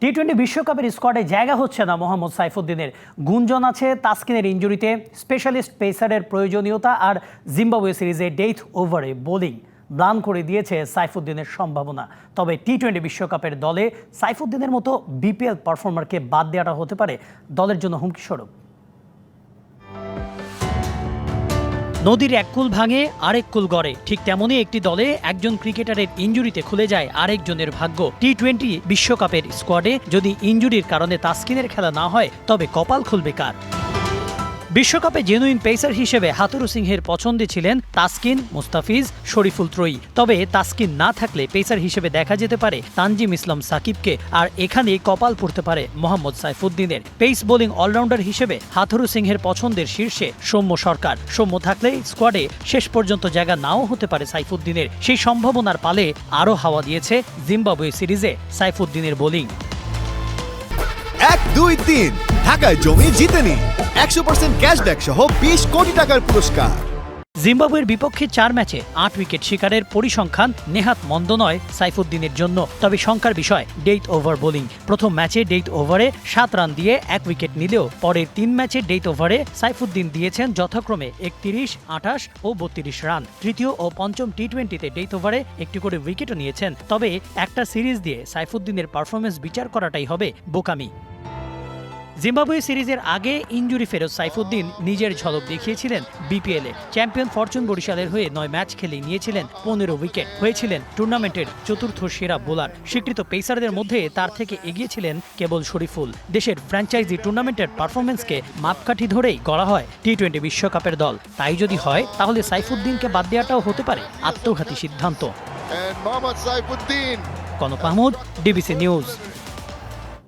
T twenty বিশ্বকাপের স্কোয়াডে জায়গা হচ্ছে না মোহাম্মদ সাইফুদ্দিনের। গুঞ্জন আছে তাসকিনের ইঞ্জুরিতে স্পেশালিস্ট পেসারের প্রয়োজনীয়তা আর জিম্বাবুয়ে সিরিজে ডেথ ওভারে বোলিং ব্লান করে দিয়েছে সাইফুদ্দিনের সম্ভাবনা। তবে টি টোয়েন্টি বিশ্বকাপের দলে সাইফুদ্দিনের মতো বিপিএল পারফর্মারকে বাদ দেওয়াটা হতে পারে দলের জন্য হুমকি স্বরূপ। নদীর এক কুল ভাঙে, আরেক কুল গড়ে। ঠিক তেমনই একটি দলে একজন ক্রিকেটারের ইঞ্জুরিতে খুলে যায় আরেকজনের ভাগ্য। টি টোয়েন্টি বিশ্বকাপের স্কোয়াডে যদি ইঞ্জুরির কারণে তাস্কিনের খেলা না হয়, তবে কপাল খুলবে কার? বিশ্বকাপে জেনুইন পেসার হিসেবে হাতুরু সিংহের পছন্দে ছিলেন তাসকিন, মুস্তাফিজ, শরীফুল ত্রয়ী। তবে তাসকিন না থাকলে পেসার হিসেবে দেখা যেতে পারে তানজিম ইসলাম সাকিবকে, আর এখানে কপাল পড়তে পারে মোহাম্মদ সাইফুদ্দিনের। পেস বোলিং অলরাউন্ডার হিসেবে হাথুরু সিংহের পছন্দের শীর্ষে সৌম্য সরকার। সৌম্য থাকলে স্কোয়াডে শেষ পর্যন্ত জায়গা নাও হতে পারে সাইফুদ্দিনের। সেই সম্ভাবনার পালে আরও হাওয়া দিয়েছে জিম্বাবুয়ে সিরিজে সাইফুদ্দিনের বোলিং এক, দুই, তিন। ঢাকায় জমি জিতে নিন। একশো পার্সেন্ট ক্যাশব্যাক সহ বিশ কোটি টাকার পুরস্কার। জিম্বাবুয়ের বিপক্ষে চার ম্যাচে আট উইকেট শিকারের পরিসংখ্যান নেহাত মন্দ নয় সাইফুদ্দিনের জন্য। তবে শঙ্কার বিষয়, ডেইথ ওভার বোলিং। প্রথম ম্যাচে ডেইথ ওভারে সাত রান দিয়ে এক উইকেট নিলেও পরের তিন ম্যাচে ডেইথ ওভারে সাইফুদ্দিন দিয়েছেন যথাক্রমে একত্রিশ, আঠাশ ও বত্রিশ রান। তৃতীয় ও পঞ্চম টি টোয়েন্টিতে ডেইথ ওভারে একটি করে উইকেটও নিয়েছেন। তবে একটা সিরিজ দিয়ে সাইফুদ্দিনের পারফরমেন্স বিচার করাটাই হবে বোকামি। জিম্বাবুয়ে সিরিজের আগে ইঞ্জুরি ফেরত সাইফুদ্দিন নিজের ঝলক দেখিয়েছিলেন বিপিএলে চ্যাম্পিয়ন ফরচুন বরিশালের হয়ে নয় ম্যাচ খেলে নিয়েছিলেন পনেরো উইকেট। হয়েছিলেন টুর্নামেন্টের চতুর্থ সেরা বোলার। স্বীকৃত পেসারদের মধ্যে তার থেকে এগিয়েছিলেন কেবল শরীফুল। দেশের ফ্র্যাঞ্চাইজি টুর্নামেন্টের পারফরমেন্সকে মাপকাঠি ধরেই গড়া হয় টি টোয়েন্টি বিশ্বকাপের দল। তাই যদি হয় তাহলে সাইফুদ্দিনকে বাদ দেওয়াটাও হতে পারে আত্মঘাতী সিদ্ধান্ত। Kanak Mahmud DBC news